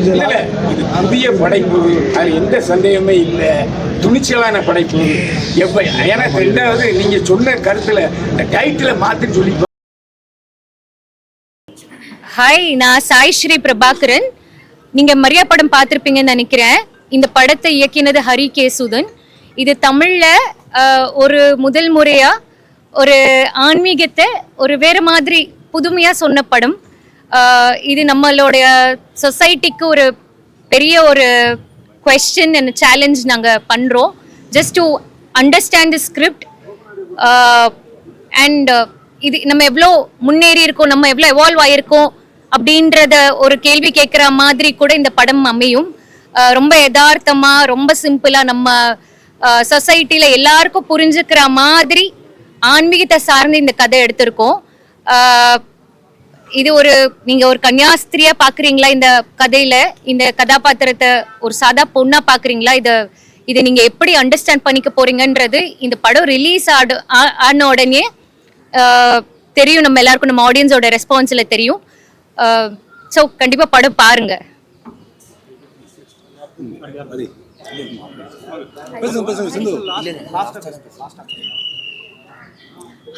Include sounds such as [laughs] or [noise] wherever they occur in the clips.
இது புதிய படைப்பு அது எந்த சந்தேகமே இல்லை. துணிச்சலான படைப்பு. எப்ப ஏன்னா ரெண்டாவது நீங்க சொன்ன கருத்துல இந்த டைட்டில மாத்தி சொல்லி ஹாய் நான் சாய் ஸ்ரீ பிரபாகரன். நீங்க மரியா படம் பார்த்திருப்பீங்கன்னு நினைக்கிறேன். இந்த படத்தை இயக்கினது ஹரி கேசுதன் இது தமிழ்ல ஒரு முதல் முறையா ஒரு ஆன்மீகத்தை ஒரு வேறு மாதிரி புதுமையாக சொன்ன படம். இது நம்மளுடைய சொசைட்டிக்கு ஒரு பெரிய ஒரு கொஸ்டின் அண்ட் சேலஞ்ச் நாங்கள் பண்ணுறோம் just to understand the script and இது நம்ம எவ்வளோ முன்னேறி இருக்கோம் நம்ம எவ்வளோ எவால்வ் ஆகிருக்கோம் அப்படின்றத ஒரு கேள்வி கேட்குற மாதிரி கூட இந்த படம் அமையும். ரொம்ப யதார்த்தமாக ரொம்ப சிம்பிளாக நம்ம சொசைட்டியில் எல்லாருக்கும் புரிஞ்சுக்கிற மாதிரி ஆன்மீகத்தை சார்ந்து இந்த கதை எடுத்திருக்கோம். இது ஒரு நீங்க ஒரு கன்னியாஸ்திரியா பாக்குறீங்களா இந்த கதையில இந்த கதாபாத்திரத்தை ஒரு சாதா பொண்ணா பாக்குறீங்களா இத இதை நீங்க எப்படி அண்டர்ஸ்டாண்ட் பண்ணிக்க போறீங்கன்றது இந்த படம் ரிலீஸ் ஆடு ஆன உடனே ஆஹ், தெரியும் நம்ம எல்லாருக்கும் நம்ம ஆடியன்ஸோட ரெஸ்பான்ஸ்ல தெரியும் ஸோ கண்டிப்பா படம் பாருங்க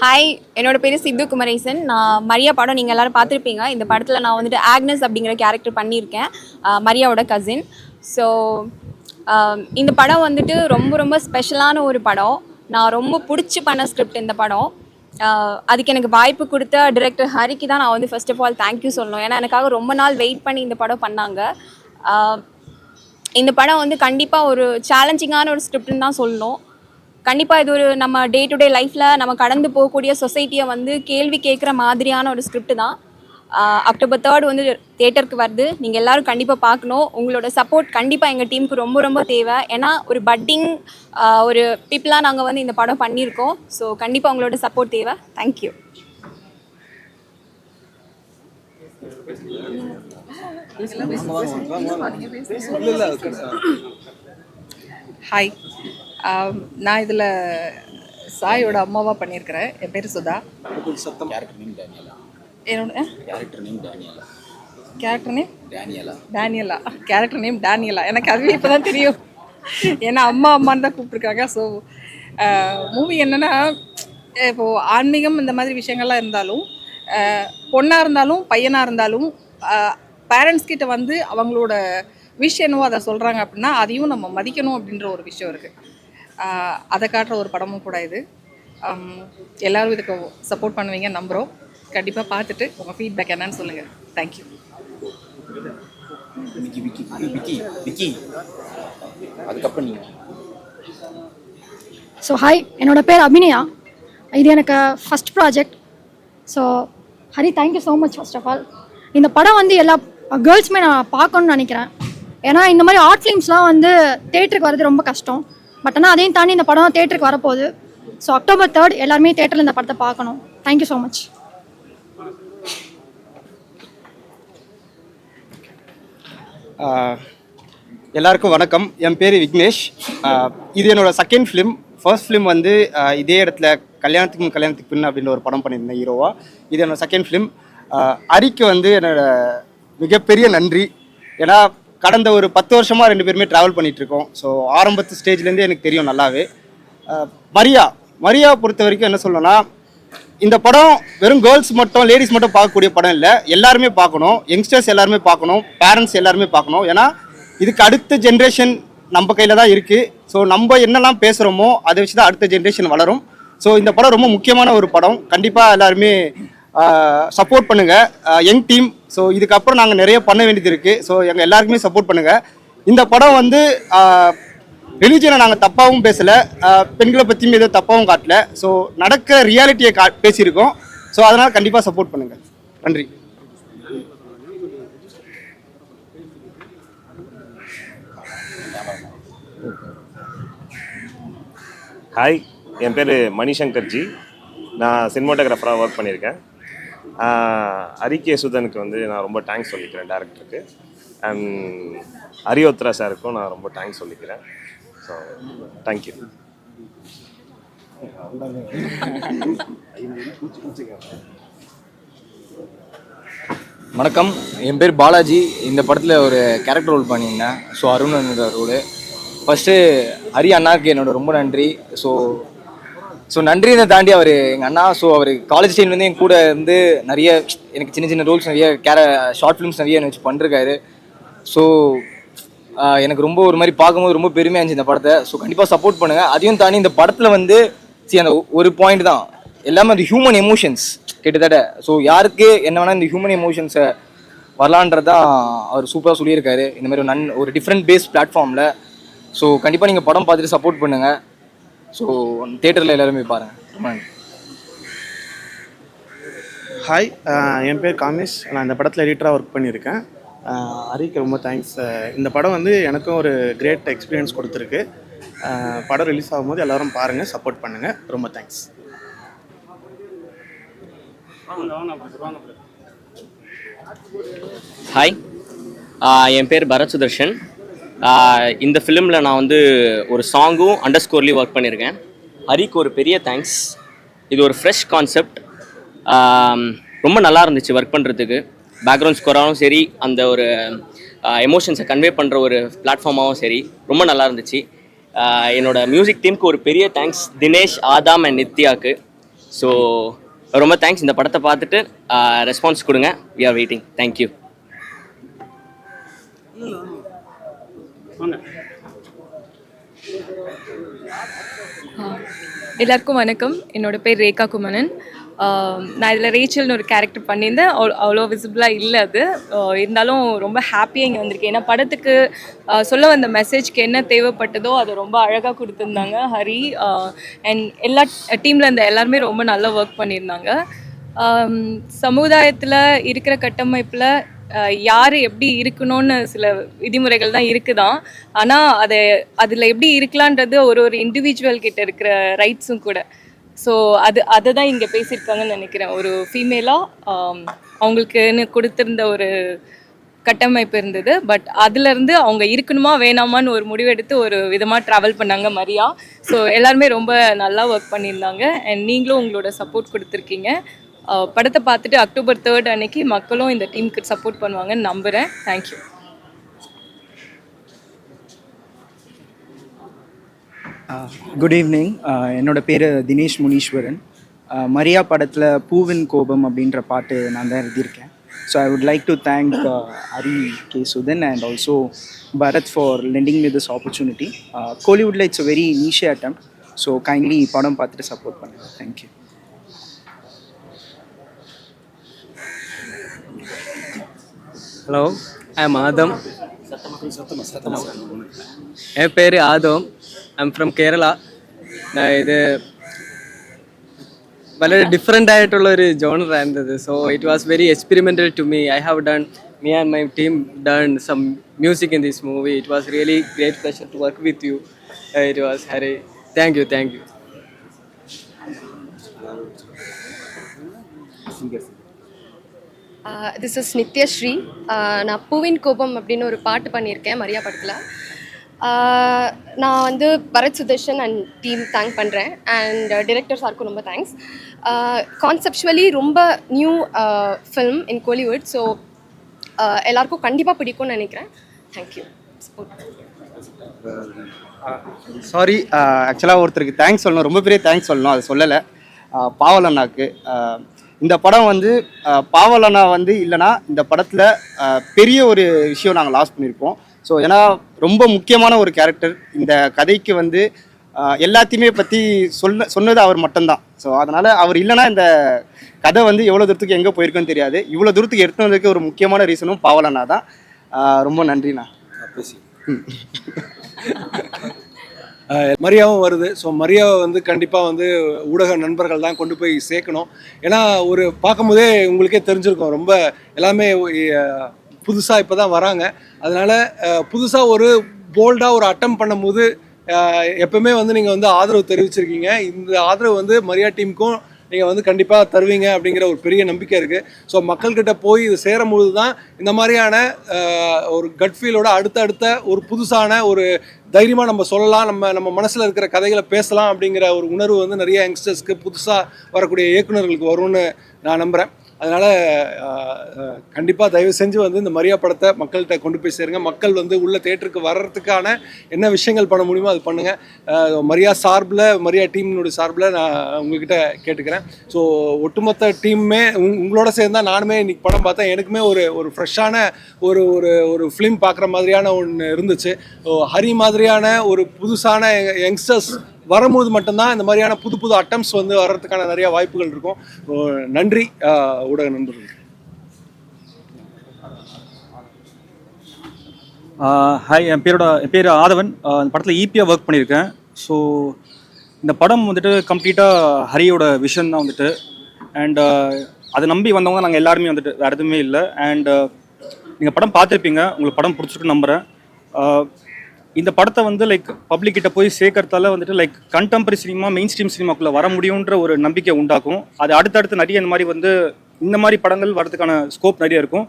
ஹாய் என்னோட பேர் சித்து குமரேசன். நான் மரியா படம் நீங்கள் எல்லாரும் பார்த்துருப்பீங்க. இந்த படத்தில் நான் வந்துட்டு ஆக்னஸ் அப்படிங்கிற கேரக்டர் பண்ணியிருக்கேன். மரியாவோட கசின் ஸோ இந்த படம் வந்துட்டு ரொம்ப ரொம்ப ஸ்பெஷலான ஒரு படம். நான் ரொம்ப பிடிச்சி பண்ண ஸ்கிரிப்ட் இந்த படம். அதுக்கு எனக்கு வாய்ப்பு கொடுத்த டிரெக்டர் ஹரிக்கு தான் நான் வந்து ஃபர்ஸ்ட் ஆஃப் ஆல் தேங்க்யூ சொல்லணும். ஏன்னா எனக்காக ரொம்ப நாள் வெயிட் பண்ணி இந்த படம் பண்ணாங்க. இந்த படம் வந்து கண்டிப்பாக ஒரு சேலஞ்சிங்கான ஒரு ஸ்கிரிப்ட்னு தான் சொல்லணும். கண்டிப்பாக இது ஒரு நம்ம டே டு டே லைஃப்பில் நம்ம கடந்து போகக்கூடிய சொசைட்டியை வந்து கேள்வி கேட்குற மாதிரியான ஒரு ஸ்கிரிப்ட் தான். அக்டோபர் தேர்ட் வந்து தேட்டருக்கு வருது. நீங்கள் எல்லாரும் கண்டிப்பாக பார்க்கணும். உங்களோட சப்போர்ட் கண்டிப்பாக எங்கள் டீமுக்கு ரொம்ப ரொம்ப தேவை. ஏன்னா ஒரு பட்டிங் ஒரு பீப்புளாக நாங்கள் வந்து இந்த படம் பண்ணியிருக்கோம். ஸோ கண்டிப்பாக உங்களோட சப்போர்ட் தேவை. தேங்க்யூ ஹாய் நான் இதில் சாயோட அம்மாவாக பண்ணியிருக்கிறேன். என் பேர் சுதா. என்னோட character name Daniela? Character name Daniela. எனக்கு அதுவே இப்போ தான் தெரியும். ஏன்னா அம்மா அம்மான்னு தான் கூப்பிட்ருக்காங்க ஸோ மூவி என்னென்னா இப்போது ஆன்மீகம் இந்த மாதிரி விஷயங்கள்லாம் இருந்தாலும் பொண்ணாக இருந்தாலும் பையனாக இருந்தாலும் பேரண்ட்ஸ் கிட்ட வந்து அவங்களோட விஷ் என்னவோ அதை சொல்கிறாங்க அப்படின்னா அதையும் நம்ம மதிக்கணும் அப்படின்ற ஒரு விஷயம் இருக்குது அதை காட்டுற ஒரு படமும் கூட இது. எல்லாரும் இதுக்கு சப்போர்ட் பண்ணுவீங்க நம்புகிறோம் கண்டிப்பாக பார்த்துட்டு உங்கள் ஃபீட்பேக் என்னன்னு சொல்லுங்கள் தேங்க்யூ விக்கி விக்கி விக்கி விக்கி. அதுக்கப்புறம் நீங்கள் ஸோ ஹாய் என்னோட பேர் அபிநயா. இது எனக்கு first project so Hari thank you so much first of all இந்த படம் வந்து எல்லா கேர்ள்ஸுமே நான் பார்க்கணும்னு நினைக்கிறேன். ஏன்னா இந்த மாதிரி ஆர்ட் ஃபிலிம்ஸ்லாம் வந்து தேட்டருக்கு வர்றது ரொம்ப கஷ்டம். பட் ஆனால் அதையும் தாண்டி இந்த படம் தேட்டருக்கு வரப்போகுது. ஸோ அக்டோபர் தேர்ட் எல்லாருமே தேட்டரில் இந்த படத்தை பார்க்கணும். தேங்க்யூ ஸோ மச் எல்லாருக்கும் வணக்கம். என் பேர் விக்னேஷ். இது என்னோட செகண்ட் ஃபிலிம் ஃபர்ஸ்ட் ஃபிலிம் வந்து இதே இடத்துல கல்யாணத்துக்கு கல்யாணத்துக்கு பின் அப்படின்னு ஒரு படம் பண்ணியிருந்தேன் ஹீரோவாக இது என்னோடய செகண்ட் ஃபிலிம் அரிக்கு வந்து என்னோட மிகப்பெரிய நன்றி. ஏன்னா கடந்த ஒரு பத்து வருஷமாக ரெண்டு பேருமே ட்ராவல் பண்ணிட்டு இருக்கோம் ஸோ ஆரம்பத்து ஸ்டேஜ்லேருந்தே எனக்கு தெரியும் நல்லாவே. மரியா மரியா பொறுத்த வரைக்கும் என்ன சொல்லணும்னா இந்த படம் வெறும் கேர்ள்ஸ் மட்டும் லேடிஸ் மட்டும் பார்க்கக்கூடிய படம் இல்லை. எல்லாருமே பார்க்கணும். யங்ஸ்டர்ஸ் எல்லாருமே பார்க்கணும். பேரண்ட்ஸ் எல்லாருமே பார்க்கணும். ஏன்னா இதுக்கு அடுத்த ஜென்ரேஷன் நம்ம கையில் தான் இருக்குது ஸோ நம்ம என்னெல்லாம் பேசுகிறோமோ அதை வச்சு தான் அடுத்த ஜென்ரேஷன் வளரும். ஸோ இந்த படம் ரொம்ப முக்கியமான ஒரு படம். கண்டிப்பாக எல்லாருமே சப்போர்ட் பண்ணுங்கள் யங் டீம் ஸோ இதுக்கப்புறம் நாங்கள் நிறைய பண்ண வேண்டியது இருக்குது ஸோ எங்கள் எல்லாருக்குமே சப்போர்ட் பண்ணுங்கள் இந்த படம் வந்து ரிலீஜனை நாங்கள் தப்பாகவும் பேசலை. பெண்களை பற்றியும் எதுவும் தப்பாகவும் காட்டல. ஸோ நடக்கிற ரியாலிட்டியை கா பேசியிருக்கோம். ஸோ அதனால் கண்டிப்பாக சப்போர்ட் பண்ணுங்கள் நன்றி. ஹாய் என் பேர் மணிசங்கர்ஜி. நான் சினிமாட்டோகிராஃபராக ஒர்க் பண்ணியிருக்கேன். அரிகே சுதனுக்கு வந்து நான் ரொம்ப தேங்க்ஸ் சொல்லிக்கிறேன் டேரக்டருக்கு அண்ட் அரியோத்ரா சாருக்கும் நான் ரொம்ப தேங்க்ஸ் சொல்லிக்கிறேன். ஸோ தேங்க்யூ வணக்கம். என் பேர் பாலாஜி. இந்த படத்தில் ஒரு கேரக்டர் ரோல் பண்ணியிருந்தேன். So Arun role first Hari அண்ணாக்கு என்னோட ரொம்ப நன்றி. ஸோ ஸோ நன்றியை தாண்டி அவர் எங்கள் அண்ணா ஸோ அவர் காலேஜ் டைம்லேருந்து என் கூட இருந்து நிறைய எனக்கு சின்ன சின்ன ரோல்ஸ் நிறைய கேர ஷார்ட் ஃபிலிம்ஸ் நிறைய எனக்கு பண்ணிருக்காரு. ஸோ எனக்கு ரொம்ப ஒரு மாதிரி பார்க்கும்போது ரொம்ப பெருமையாக இருந்துச்சு இந்த படத்தை. ஸோ கண்டிப்பாக சப்போர்ட் பண்ணுங்கள் அதையும் தாண்டி இந்த படத்தில் வந்து see அந்த ஒரு பாயிண்ட் தான். எல்லாமே அந்த ஹியூமன் எமோஷன்ஸ் கிட்டத்தட்ட. ஸோ யாருக்கு என்ன வேணால் இந்த ஹியூமன் எமோஷன்ஸை வரலான்றதான் அவர் சூப்பராக சொல்லியிருக்காரு. இந்த மாதிரி ஒரு நன் ஒரு டிஃப்ரெண்ட் பேஸ் பிளாட்ஃபார்மில் ஸோ கண்டிப்பாக நீங்கள் படம் பார்த்துட்டு சப்போர்ட் பண்ணுங்கள் ஸோ தேட்டரில் எல்லாருமே பாருங்கள் நன்றி ஹாய் என் பேர் காமேஷ். நான் இந்த படத்தில் எடிட்டராக ஒர்க் பண்ணியிருக்கேன். ஹரிக்கு ரொம்ப தேங்க்ஸ் இந்த படம் வந்து எனக்கும் ஒரு கிரேட் எக்ஸ்பீரியன்ஸ் கொடுத்துருக்கு. படம் ரிலீஸ் ஆகும்போது எல்லாரும் பாருங்கள் சப்போர்ட் பண்ணுங்கள் ரொம்ப தேங்க்ஸ் ஹாய் என் பேர் பரத் சுதர்ஷன். இந்த ஃபிலிமில் நான் வந்து ஒரு சாங்கும் அண்டர் ஸ்கோர்லேயும் ஒர்க் பண்ணியிருக்கேன் ஹரிக்கு ஒரு பெரிய தேங்க்ஸ் இது ஒரு ஃப்ரெஷ் கான்செப்ட் ரொம்ப நல்லா இருந்துச்சு ஒர்க் பண்ணுறதுக்கு பேக்ரவுண்ட் ஸ்கோராகவும் சரி அந்த ஒரு எமோஷன்ஸை கன்வே பண்ணுற ஒரு பிளாட்ஃபார்மாகவும் சரி ரொம்ப நல்லா இருந்துச்சு. என்னோட மியூசிக் டீமுக்கு ஒரு பெரிய தேங்க்ஸ் தினேஷ் ஆதாம் அண்ட் நித்யாக்கு. ஸோ ரொம்ப தேங்க்ஸ் இந்த படத்தை பார்த்துட்டு ரெஸ்பான்ஸ் கொடுங்க. வி ஆர் வெயிட்டிங் தேங்க்யூ எல்லாருக்கும் வணக்கம். என்னோட பேர் ரேகா குமணன். நான் இதில் ரேச்சல்னு ஒரு கேரக்டர் பண்ணியிருந்தேன். அவ்வளோ அவ்வளோ விசிபிளாக இல்லை அது. இருந்தாலும் ரொம்ப ஹாப்பியாக இங்கே வந்திருக்கேன். ஏன்னா படத்துக்கு சொல்ல வந்த மெசேஜ்க்கு என்ன தேவைப்பட்டதோ அதை ரொம்ப அழகாக கொடுத்துருந்தாங்க ஹரி. அண்ட் எல்லா டீமில் இருந்த எல்லாருமே ரொம்ப நல்லா ஒர்க் பண்ணியிருந்தாங்க. சமுதாயத்தில் இருக்கிற கட்டமைப்பில் யார் எப்படி இருக்கணும்னு சில விதிமுறைகள் தான் இருக்குதான் ஆனால் அதை அதில் எப்படி இருக்கலான்றது ஒரு ஒரு இண்டிவிஜுவல் கிட்ட இருக்கிற ரைட்ஸும் கூட. ஸோ அது அதை தான் இங்கே பேசியிருக்காங்கன்னு நினைக்கிறேன். ஒரு ஃபீமேலாக அவங்களுக்குன்னு கொடுத்துருந்த ஒரு கட்டமைப்பு இருந்தது. பட் அதுலேருந்து அவங்க இருக்கணுமா வேணாமான்னு ஒரு முடிவெடுத்து ஒரு விதமாக ட்ராவல் பண்ணாங்க மரியா. ஸோ எல்லாருமே ரொம்ப நல்லா ஒர்க் பண்ணியிருந்தாங்க. அண்ட் நீங்களும் உங்களோட சப்போர்ட் கொடுத்துருக்கீங்க. படத்தை பார்த்துட்டு அக்டோபர் தேர்ட் அன்னைக்கு மக்களும் இந்த டீமுக்கு சப்போர்ட் பண்ணுவாங்கன்னு நம்புகிறேன் தேங்க்யூ குட் ஈவினிங் என்னோட பேர் தினேஷ் முனீஸ்வரன். மரியா படத்தில் பூவின் கோபம் அப்படின்ற பாட்டு நான் தான் எழுதியிருக்கேன். So I would like to thank Hari K Sudhan and also Bharath for lending me this opportunity கோலிவுட்டில் it's a very niche attempt so kindly படம் பார்த்துட்டு சப்போர்ட் பண்ணுங்கள் thank you hello I am Adam A പേര് Adam I am from Kerala ഇത് വളരെ different ആയിട്ടുള്ള ഒരു genre ആയിരുന്നത് so it was very experimental to me I have done me and my team done some music in this movie it was really great pleasure to work with you it was Hari thank you thank you this is Nithyashree நான் பூவின் கோபம் அப்படின்னு ஒரு பாட்டு பண்ணியிருக்கேன் மரியா படத்தில். நான் வந்து Bharath Sudarshan and team thank பண்ணுறேன் அண்ட் டிரெக்டர் சாருக்கும் ரொம்ப தேங்க்ஸ் கான்செப்சுவலி ரொம்ப new film in Kollywood so எல்லாருக்கும் கண்டிப்பாக பிடிக்கும்னு நினைக்கிறேன். தேங்க்யூ சாரி ஆக்சுவலாக ஒருத்தருக்கு தேங்க்ஸ் சொல்லணும். ரொம்ப பெரிய தேங்க்ஸ் சொல்லணும். அதை சொல்லலை. பாவலண்ணாக்கு. இந்த படம் வந்து ஆஹ் பாவல் அண்ணா வந்து இல்லைன்னா இந்த படத்தில் பெரிய ஒரு விஷயம் நாங்கள் லாஸ் பண்ணியிருப்போம் ஸோ ஏன்னா ரொம்ப முக்கியமான ஒரு கேரக்டர் இந்த கதைக்கு வந்து எல்லாத்தையுமே பற்றி சொல்ல சொன்னது அவர் மட்டும்தான். ஸோ அதனால் அவர் இல்லைன்னா இந்த கதை வந்து எவ்வளோ தூரத்துக்கு எங்கே போயிருக்குன்னு தெரியாது. இவ்வளோ தூரத்துக்கு எடுத்து வந்ததுக்கு ஒரு முக்கியமான ரீசனும் பாவல் அண்ணா தான் ரொம்ப நன்றிண்ணா. ம். [laughs] மரியாவும் வருது. ஸோ மரியாவை வந்து கண்டிப்பாக வந்து ஊடக நண்பர்கள் தான் கொண்டு போய் சேர்க்கணும். ஏன்னா ஒரு பார்க்கும்போதே உங்களுக்கே தெரிஞ்சிருக்கும். ரொம்ப எல்லாமே புதுசாக இப்போ தான் வராங்க. அதனால் புதுசாக ஒரு போல்டாக ஒரு அட்டம் பண்ணும்போது எப்பவுமே வந்து நீங்கள் வந்து ஆதரவு தெரிவிச்சிருக்கீங்க. இந்த ஆதரவு வந்து மரியா டீமுக்கும் நீங்கள் வந்து கண்டிப்பாக தருவீங்க அப்படிங்கிற ஒரு பெரிய நம்பிக்கை இருக்குது ஸோ மக்கள்கிட்ட போய் இது சேரும்பொழுது தான் இந்த மாதிரியான ஒரு கட் ஃபீலோட அடுத்த அடுத்த ஒரு புதுசான ஒரு தைரியமாக நம்ம சொல்லலாம். நம்ம நம்ம மனசில் இருக்கிற கதைகளை பேசலாம் அப்படிங்கிற ஒரு உணர்வு வந்து நிறைய யங்ஸ்டர்ஸ்க்கு புதுசாக வரக்கூடிய இயக்குனர்களுக்கு வரும்னு நான் நம்புகிறேன் அதனால் கண்டிப்பாக தயவு செஞ்சு வந்து இந்த மரியா படத்தை மக்கள்கிட்ட கொண்டு போய் சேருங்க. மக்கள் வந்து உள்ள தேட்டருக்கு வர்றதுக்கான என்ன விஷயங்கள் பண்ண முடியுமோ அது பண்ணுங்கள் மரியா சார்பில் மரியா டீமினுடைய சார்பில் நான் உங்ககிட்ட கேட்டுக்கிறேன். ஸோ ஒட்டுமொத்த டீமுமே உங்களோட சேர்ந்தா நானுமே இன்றைக்கி படம் பார்த்தேன். எனக்குமே ஒரு ஒரு ஃப்ரெஷ்ஷான ஒரு ஒரு ஒரு ஃபிலிம் பார்க்குற மாதிரியான ஒன்று இருந்துச்சு. ஸோ ஹரி மாதிரியான ஒரு புதுசான யங்ஸ்டர்ஸ் வரும்போது மட்டும்தான் இந்த மாதிரியான புது புது அட்டம்ஸ் வந்து வர்றதுக்கான நிறைய வாய்ப்புகள் இருக்கும். ஸோ நன்றி. ஊடக நண்பர்கள் ஹாய் என் பேரோட என் பேர் ஆதவன். இந்த படத்தில் ஈபியாக ஒர்க் பண்ணியிருக்கேன். ஸோ இந்த படம் வந்துட்டு கம்ப்ளீட்டாக ஹரியோட விஷன் தான் வந்துட்டு. அண்ட் அதை நம்பி வந்தவங்க நாங்கள் எல்லாருமே வந்துட்டு வேறு எதுவுமே இல்லை. அண்ட் நீங்கள் படம் பார்த்துருப்பீங்க. உங்களுக்கு படம் பிடிச்சிருக்குன்னு நம்புகிறேன் இந்த படத்தை வந்து லைக் பப்ளிக் கிட்ட போய் சேர்க்கறதால வந்துட்டு like contemporary cinema mainstream சினிமாக்குள்ளே வர முடியுன்ற ஒரு நம்பிக்கை உண்டாக்கும் அது அடுத்தடுத்து நிறைய இந்த மாதிரி வந்து இந்த மாதிரி படங்கள் வரதுக்கான ஸ்கோப் நிறைய இருக்கும்.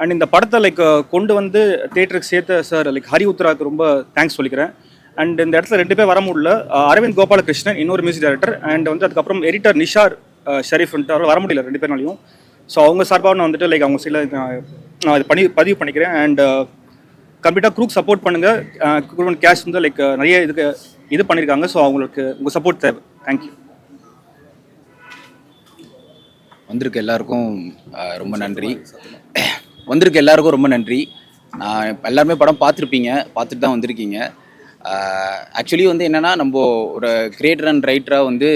அண்ட் இந்த படத்தை லைக் கொண்டு வந்து தேட்டருக்கு சேர்த்த சார் லைக் ஹரி உத்ராக்கு ரொம்ப தேங்க்ஸ் சொல்லிக்கிறேன். அண்ட் இந்த இடத்துல ரெண்டு பேர் வர முடியல. அரவிந்த் கோபாலகிருஷ்ணன் இன்னொரு மியூசிக் டைரக்டர் அண்ட் வந்து அதுக்கப்புறம் எடிட்டர் நிஷார் அஹ் வர முடியல ரெண்டு பேர்னாலையும். ஸோ அவங்க சார்பாக நான் வந்துட்டு லைக் அவங்க சைடில் நான் இது பண்ணி பதிவு பண்ணிக்கிறேன். அண்ட் கம்ப்ளீட்டாக குரூப் சப்போர்ட் பண்ணுங்கள் குரூப் கேஷ் வந்து லைக் நிறைய இதுக்கு இது பண்ணியிருக்காங்க ஸோ அவங்களுக்கு உங்கள் சப்போர்ட் தேவை. தேங்க்யூ வந்திருக்க எல்லாருக்கும் ரொம்ப நன்றி. வந்திருக்க எல்லாருக்கும் ரொம்ப நன்றி. நான் இப்போ எல்லாருமே படம் பார்த்துருப்பீங்க. பார்த்துட்டு தான் வந்திருக்கீங்க. ஆக்சுவலி வந்து என்னென்னா நம்ம ஒரு கிரியேட்டர் அண்ட் ரைட்டராக வந்து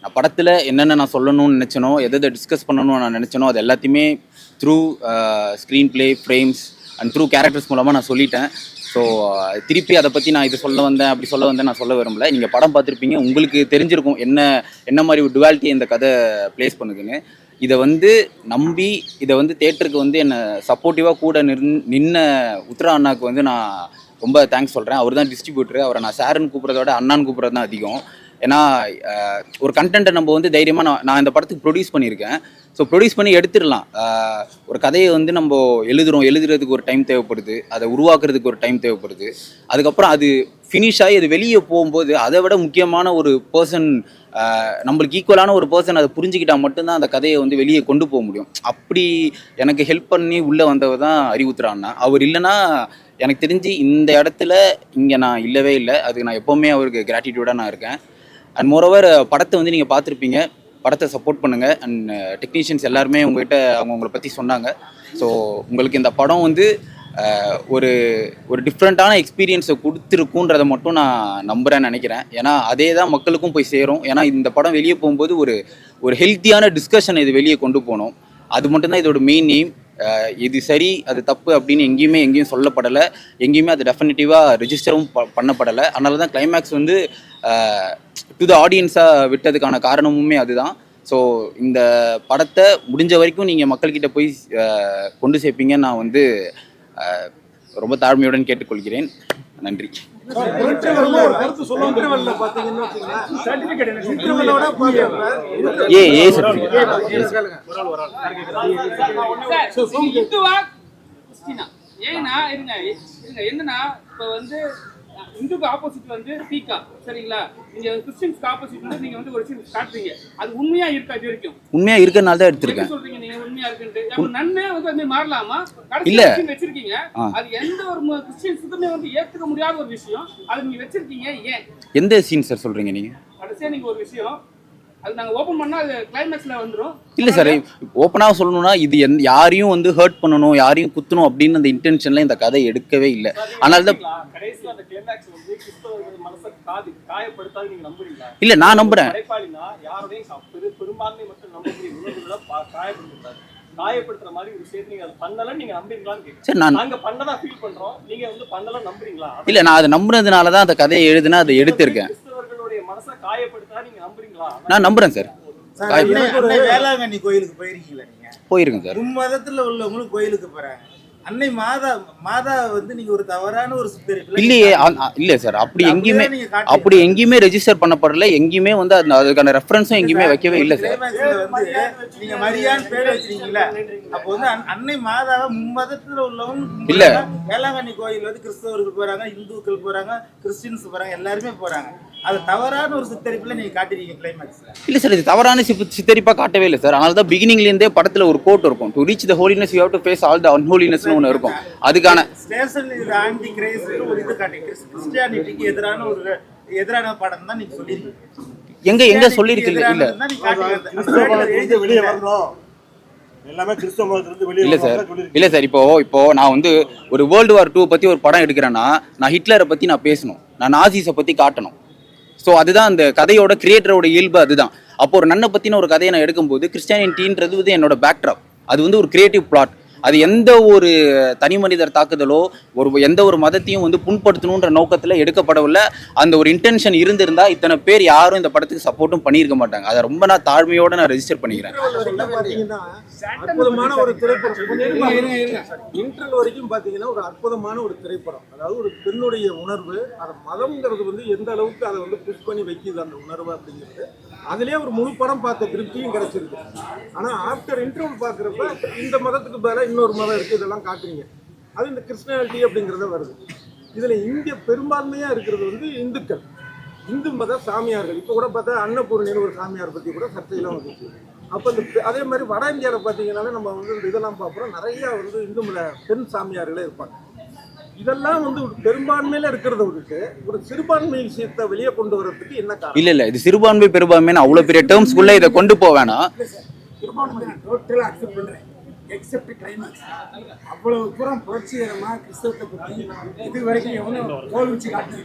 நான் படத்தில் என்னென்ன நான் சொல்லணும்னு நினச்சனோ எதை டிஸ்கஸ் பண்ணணும்னு நான் நினச்சனோ அது எல்லாத்தையுமே through screenplay frames and through characters மூலமாக நான் சொல்லிட்டேன். ஸோ திருப்பி அதை பற்றி நான் இது சொல்ல வந்தேன் அப்படி சொல்ல வந்தேன் நான் சொல்ல விரும்பல. நீங்கள் படம் பார்த்துருப்பீங்க உங்களுக்கு தெரிஞ்சிருக்கும் என்ன என்ன மாதிரி ஒரு டுவாலிட்டி இந்த கதை ப்ளேஸ் பண்ணுதுன்னு. இதை வந்து நம்பி இதை வந்து தேட்டருக்கு வந்து என்னை சப்போர்ட்டிவாக கூட நின் நின்ன உத்ரா அண்ணாக்கு வந்து நான் ரொம்ப தேங்க்ஸ் சொல்கிறேன் அவர் தான் டிஸ்ட்ரிபியூட்டர் அவரை நான் சாருன்னு கூப்பிட்றத விட அண்ணான்னு கூப்பிட்றது தான் அதிகம். ஏன்னா ஒரு கண்டென்ட்டை நம்ம வந்து தைரியமாக நான் நான் இந்த படத்துக்கு ப்ரொடியூஸ் பண்ணியிருக்கேன். ஸோ ப்ரொடியூஸ் பண்ணி எடுத்துடலாம். ஒரு கதையை வந்து நம்ம எழுதுகிறோம் எழுதுறதுக்கு ஒரு டைம் தேவைப்படுது. அதை உருவாக்குறதுக்கு ஒரு டைம் தேவைப்படுது. அதுக்கப்புறம் அது ஃபினிஷ் ஆகி அது வெளியே போகும்போது அதை விட முக்கியமான ஒரு பர்சன் நம்மளுக்கு ஈக்குவலான ஒரு பர்சன் அதை புரிஞ்சுக்கிட்டால் மட்டும்தான் அந்த கதையை வந்து வெளியே கொண்டு போக முடியும். அப்படி எனக்கு ஹெல்ப் பண்ணி உள்ளே வந்தவர் தான் அறிவுத்துறா அவர் இல்லைன்னா எனக்கு தெரிஞ்சு இந்த இடத்துல இங்கே நான் இல்லவே இல்லை. அதுக்கு நான் எப்போவுமே அவருக்கு கிராட்டிடியூடாக நான் இருக்கேன். அண்ட் மோரோவர் uh, படத்தை வந்து நீங்கள் பார்த்துருப்பீங்க. படத்தை சப்போர்ட் பண்ணுங்கள் அண்ட் டெக்னீஷியன்ஸ் எல்லாருமே உங்ககிட்ட அவங்க உங்களை பற்றி சொன்னாங்க. ஸோ உங்களுக்கு இந்த படம் வந்து uh, ஒரு ஒரு டிஃப்ரெண்ட்டான எக்ஸ்பீரியன்ஸை கொடுத்துருக்குன்றதை மட்டும் நான் நம்புகிறேன்னு நினைக்கிறேன். ஏன்னா அதே தான் மக்களுக்கும் போய் சேரும். ஏன்னா இந்த படம் வெளியே போகும்போது ஒரு ஒரு ஹெல்த்தியான டிஸ்கஷன் இது வெளியே கொண்டு போகணும். அது மட்டும்தான் இதோட மெயின் எய்ம் இது சரி அது தப்பு அப்படின்னு எங்கேயுமே எங்கேயும் சொல்லப்படலை. எங்கேயுமே அது டெஃபினட்டிவாக ரிஜிஸ்டரும் ப பண்ணப்படலை. அதனால தான் கிளைமேக்ஸ் வந்து டு த ஆடியன்ஸாக விட்டதுக்கான காரணமுமே அதுதான். ஸோ இந்த படத்தை முடிஞ்ச வரைக்கும் நீங்கள் மக்கள்கிட்ட போய் கொண்டு சேர்ப்பீங்கன்னு நான் வந்து ரொம்ப தாழ்மையுடன் கேட்டுக்கொள்கிறேன். நன்றி. ஏ ஏ கிறிஸ்டினா? ஏன்னா இருங்க இருங்க. என்னன்னா இப்போ வந்து இந்துக்கு ஆப்போசிட் வந்து பீக்கா சரிங்களா? நீங்க கிறிஸ்டின்ஸ்க்கு ஆப்போசிட் வந்து நீங்க வந்து ஒரு விஷயம் காட்டுறீங்க. அது உண்மையா இருக்கா இது வரைக்கும் உண்மையாக இருக்கிறனால தான் எடுத்திருக்கேன். சொல்றீங்க நீங்க உண்மையா இருக்குன்ட்டு? நன்மே வந்து அது மாறலாமா? இல்ல. வச்சிருக்கீங்க. அது எந்த ஒரு கிறிஸ்டியன்ஸுக்குமே வந்து ஏத்துக்க முடியாத ஒரு விஷயம். அது நீங்க வச்சிருக்கீங்க ஏன்? எந்த சீன் சார் சொல்கிறீங்க நீங்கள் கடைசியா நீங்க ஒரு விஷயம் அது நாங்க ஓபன் பண்ணா அது கிளைமேக்ஸ்ல வந்துரும். இல்லை சார் ஓப்பனாக சொல்லணும்னா இது எந்த யாரையும் வந்து ஹர்ட் பண்ணணும் யாரையும் குத்தணும் அப்படின்னு அந்த இன்டென்ஷனில் இந்த கதை எடுக்கவே இல்லை. அதனால தான் கடைசியில் அந்த கிளைமேக்ஸ் வந்து கிறிஸ்தவர்கள் மனசை காது காயப்படுத்தாது நீங்க நம்புறீங்களா? இல்ல, நான் காயப்படுத்தாது காயப்படுத்துற மாதிரி ஒரு விஷயத்தை நீங்க அதை பண்ணல நீங்க நம்புறீங்களான்னு கேட்குறேன் நான்- நாங்க ஃபீல் பண்றோம் நீங்க வந்து பண்ணல நம்புறீங்களா? இல்லை நான் அதை நம்புனதுனால தான் அந்த கதையை எழுதுனா அதை எடுத்திருக்கேன். நான் நம்புறேன் சார். வேளாங்கண்ணி கோயிலுக்கு போயிருக்கீங்களா நீங்க? போயிருக்கேன் சார். மும்மதத்துல உள்ளவங்களும் கோயிலுக்கு போறாங்க. அன்னை மாதா மாதா வந்து நீங்க ஒரு தவறான ஒரு சித்தரிப்புல இல்லையே இல்லை சார். அப்படி எங்கேயுமே. அப்படி எங்கேயுமே ரெஜிஸ்டர் பண்ணப்படல. எங்கேயுமே வந்து அதுக்கான ரெஃபரன்ஸும் எங்கேயுமே வைக்கவே இல்லை சார். நீங்க மரியான் பேர் வச்சிருக்கீங்களா? அப்போ வந்து அன்- அன்னை மாதாவை மும்மதத்துல உள்ளவங்க இல்ல. வேளாங்கண்ணி கோயில் வந்து கிறிஸ்தவர்கள் போறாங்க இந்துக்கள் போறாங்க கிறிஸ்டின்ஸ் போறாங்க எல்லாருமே போறாங்க. அது தவறான ஒரு சித்தரிப்புல நீங்க காட்டுறீங்க கிளைமேக்ஸ்ல இல்லை சார் இது தவறான சிப்பு சித்தரிப்பாக காட்டவே இல்லை சார் அதனால தான் பிகினிங்லேருந்தே படத்தில் ஒரு கோட் இருக்கும். To reach the holiness you have to face all the அன்ஹோலினஸ்னு ஒன்று இருக்கும். அதுக்கான ஸ்டேஷன் இது ஆன்டி கிரேஸ் ஒரு இது காட்டி கிறிஸ்டியானிட்டிக்கு எதிரான ஒரு எதிரான படம் தான் நீங்க சொல்லிருக்கீங்க. எங்க எங்க சொல்லியிருக்கு இல்லை. வெளியே வரணும். எல்லாமே கிறிஸ்தவ மதத்திலிருந்து வெளியே இல்லை சார் இல்லை சார் இப்போ இப்போ நான் வந்து ஒரு வேர்ல்டு வார் டூ பற்றி ஒரு படம் எடுக்கிறேன்னா நான் ஹிட்லரை பற்றி நான் பேசணும். நான் நாசிஸை பற்றி காட்டணும். ஸோ அதுதான் அந்த கதையோட கிரியேட்டரோட இயல்பு அதுதான். அப்போ ஒரு நன்னை பற்றின ஒரு கதையை நான் எடுக்கும்போது கிறிஸ்டியானிட்டின்றது வந்து என்னோட பேக்ட்ராப் அது வந்து ஒரு கிரியேட்டிவ் பிளாட் அது எந்த ஒரு தனி மனிதர் தாக்குதலோ ஒரு எந்த ஒரு மதத்தையும் வந்து புண்படுத்தணுன்ற நோக்கத்தில் எடுக்கப்படவில்லை. அந்த ஒரு இன்டென்ஷன் இருந்திருந்தா இத்தனை பேர் யாரும் இந்த படத்துக்கு சப்போர்ட்டும் பண்ணியிருக்க மாட்டாங்க. அதை ரொம்ப நான் தாழ்மையோட நான் ரெஜிஸ்டர் பண்ணிக்கிறேன். பாத்தீங்கன்னா அற்புதமான ஒரு திரைப்படம். வரைக்கும் பாத்தீங்கன்னா ஒரு அற்புதமான ஒரு திரைப்படம். அதாவது ஒரு பெண்ணுடைய உணர்வு அது மதம்ங்கிறது வந்து எந்த அளவுக்கு அதை வந்து புஷ் பண்ணி வைக்குது அந்த உணர்வு அப்படிங்கிறது. அதுலயே ஒரு முழு படம் பார்த்த திருப்தியும் கிடைச்சிருக்கு ஆனா ஆஃப்டர் இன்டர்வல் பாக்குறப்ப இந்த மதத்துக்கு பதிலா இன்னொரு மதம் இருக்கு இதெல்லாம் காட்டுறீங்க. அது இந்த கிறிஸ்டியானிட்டி அப்படிங்கிறத வருது. இதுல இந்திய பெரும்பான்மையா இருக்கிறது வந்து இந்துக்கள். இந்து மத சாமியார்கள். இப்போ கூட பார்த்தா அன்னபூர்ணின்னு ஒரு சாமியார் பத்தி கூட சர்ச்சையெல்லாம் வந்துச்சு. அப்போ இந்த அதே மாதிரி வட இந்தியாவில் பார்த்தீங்கன்னாலே நம்ம வந்து இந்த இதெல்லாம் பார்க்குறோம் நிறைய வந்து இந்து மத பெண் சாமியார்களே இருப்பாங்க. இதெல்லாம் வந்து பெரும்பான்மையில இருக்கிறத விட்டுட்டு ஒரு சிறுபான்மை விஷயத்தை வெளியே கொண்டு வரதுக்கு என்ன காரணம்? இல்லை இல்லை. இது சிறுபான்மை பெரும்பான்மைன்னு அவ்வளோ பெரிய டேர்ம்ஸ்குள்ளே இதை கொண்டு அக்செப்ட் பண்ணுறேன் எக்ஸப்ட் கிளைமேக்ஸ் அவ்வளவு தூரம் புரட்சிகரமாக கிறிஸ்தவத்தை பற்றி இது வரைக்கும் எவனும் தோல் வச்சு காட்டுது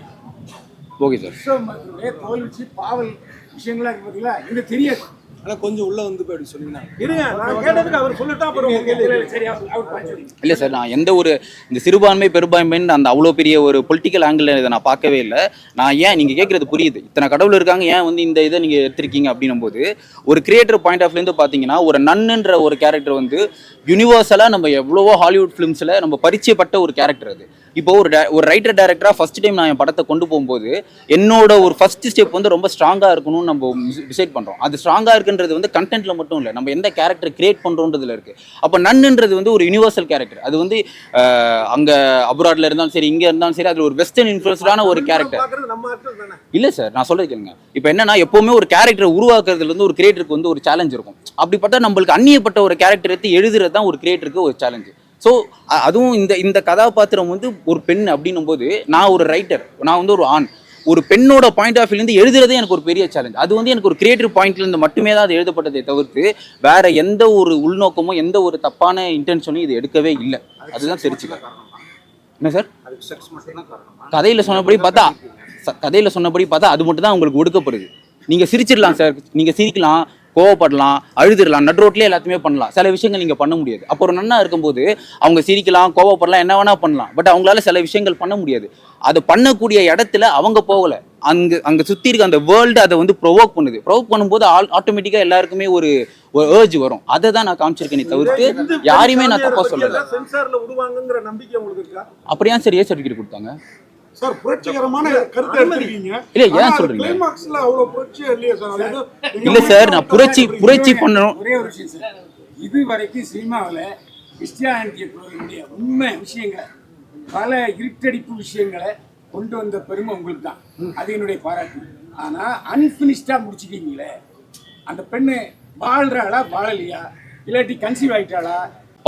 ஓகே சார். கிறிஸ்தவ மதத்தினுடைய தோல் வச்சு பாவல் விஷயங்களா இருக்கு பார்த்தீங்களா இது தெரியாது. ஆனால் கொஞ்சம் உள்ள வந்து போய் அப்படி சொன்னீங்கன்னா. இல்லை சார் நான் எந்த ஒரு இந்த சிறுபான்மை பெரும்பான்மைன்னு அந்த அவ்வளோ பெரிய ஒரு பொலிட்டிக்கல் ஆங்கிள் இதை நான் பார்க்கவே இல்லை. நான் ஏன் நீங்கள் கேட்குறது புரியுது. இத்தனை கடவுள் இருக்காங்க ஏன் வந்து இந்த இதை நீங்கள் எடுத்திருக்கீங்க அப்படின்னும் போது ஒரு கிரியேட்டர் பாயிண்ட் ஆஃப்லேருந்து பார்த்தீங்கன்னா ஒரு நன்னுன்ற ஒரு கேரக்டர் வந்து யூனிவர்சலாக நம்ம எவ்வளவோ ஹாலிவுட் ஃபிலிம்ஸில் நம்ம பரிச்சயப்பட்ட ஒரு கேரக்டர் அது. இப்போ ஒரு ஒரு ரைட்டர் டேரக்டராக ஃபர்ஸ்ட் டைம் நான் என் படத்தை கொண்டு போகும்போது என்னோட ஒரு ஃபர்ஸ்ட் ஸ்டெப் வந்து ரொம்ப ஸ்ட்ராங்காக இருக்கணும்னு நம்ம டிசைட் பண்ணுறோம் அது ஸ்ட்ராங்காக இருக்குன்றது வந்து கண்டென்ட்ல மட்டும் இல்லை நம்ம எந்த கேரக்டர் கிரியேட் பண்ணுறோன்றதுல இருக்கு. அப்போ நன்னுன்றது வந்து ஒரு யுனிவர்சல் கேரக்டர் அது வந்து அங்க அப்ராட்ல இருந்தாலும் சரி இங்க இருந்தாலும் சரி அது ஒரு வெஸ்டர்ன் இன்ஃப்ளூயன்ஸ்டான ஒரு கேரக்டர் இல்ல சார் நான் சொல்றது கேளுங்க. இப்போ என்னன்னா எப்பவுமே ஒரு கேரக்டரை உருவாக்குறதுல இருந்து ஒரு கிரியேட்டருக்கு வந்து ஒரு சேலஞ்ச் இருக்கும். அப்படிப்பட்ட நம்மளுக்கு அந்நியப்பட்ட ஒரு கேரக்டர் எடுத்து எழுதுறது தான் ஒரு கிரியேட்டருக்கு ஒரு சேலஞ்சு ஸோ அதுவும் இந்த இந்த கதாபாத்திரம் வந்து ஒரு பெண் அப்படின்னும் போது நான் ஒரு ரைட்டர் நான் வந்து ஒரு ஆண். ஒரு பெண்ணோட பாயிண்ட் ஆஃப் வியூலேருந்து எழுதுறதே எனக்கு ஒரு பெரிய சேலஞ்ச் அது வந்து எனக்கு ஒரு கிரியேட்டிவ் பாயிண்ட்லேருந்து மட்டுமே தான் அது எழுதப்பட்டதை தவிர்த்து வேற எந்த ஒரு உள்நோக்கமோ எந்த ஒரு தப்பான இன்டென்ஷனும் இது எடுக்கவே இல்லை. அதுதான் தெரிச்சுக்க என்ன சார்? கதையில் சொன்னபடி பார்த்தா கதையில சொன்னபடி பார்த்தா அது மட்டும் தான் உங்களுக்கு ஒடுக்கப்படுது. நீங்க சிரிச்சிடலாம் சார். நீங்க சிரிக்கலாம். கோவப்படலாம் அழுதுடலாம் நடு ரோட்லயே எல்லாத்தையுமே பண்ணலாம். சில விஷயங்கள் நீங்க பண்ண முடியாது. அப்போ ஒரு நன்னா இருக்கும்போது அவங்க சிரிக்கலாம் கோவப்படலாம் என்ன வேணா பண்ணலாம். பட் அவங்களால சில விஷயங்கள் பண்ண முடியாது. அதை பண்ணக்கூடிய இடத்துல அவங்க போகல. அங்க அங்க சுத்தி இருக்க அந்த வேர்ல்டு அதை வந்து ப்ரொவோக் பண்ணுது. ப்ரொவோக் பண்ணும்போது ஆல் ஆட்டோமேட்டிக்கா எல்லாருக்குமே ஒரு ஒரு ஏர்ஜ் வரும். அதை தான் நான் காமிச்சிருக்கேனே தவிர்த்து யாரையுமே நான் தப்பா சொல்லலை. அப்படியா சார் ஏ சர்டிஃபிகேட் கொடுத்தாங்க? சார் புரட்சிகரமான கருத்து எடுத்திருக்கீங்க. இல்ல, ஏன் சொல்றீங்க? கிளைமாக்ஸ்ல அவ்வளவு புரட்சியா இல்லையா சார். இல்ல சார் நான் புரட்சி புரட்சி பண்ணணும் ஒரே ஒரு விஷயம் சார். இது வரைக்கும் சினிமாவில் கிறிஸ்டியானிட்டிய உண்மை விஷயங்களை பல இருட்டடிப்பு விஷயங்களை கொண்டு வந்த பெருமை உங்களுக்கு தான். அது என்னுடைய பாராட்டு. ஆனா அன்பினிஷ்டா முடிச்சிட்டீங்களே அந்த பெண்ணு வாழ்றாளா வாழலையா? இல்லாட்டி கன்சீவ் ஆயிட்டாளா?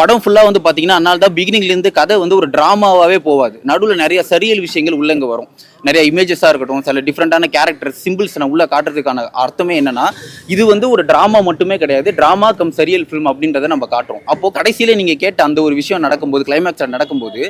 படம் ஃபுல்லாக வந்து பார்த்தீங்கன்னா அதனால தான் பிகினிங்லேருந்து கதை வந்து ஒரு ட்ராமாவாகவே போகாது நடுவில் நிறைய சரியல் விஷயங்கள் உள்ளங்க வரும். நிறைய இமேஜஸாக இருக்கட்டும் சில டிஃப்ரெண்ட்டான கேரக்டர் சிம்பிள்ஸ் நான் உள்ளே காட்டுறதுக்கான அர்த்தமே என்னன்னா இது வந்து ஒரு ட்ராமா மட்டுமே கிடையாது. ட்ராமா கம் சரியல் ஃபிலிம் அப்படின்றத நம்ம காட்டுறோம். அப்போது கடைசியில் நீங்கள் கேட்ட அந்த ஒரு விஷயம் நடக்கும்போது கிளைமேக்ஸில் நடக்கும்போது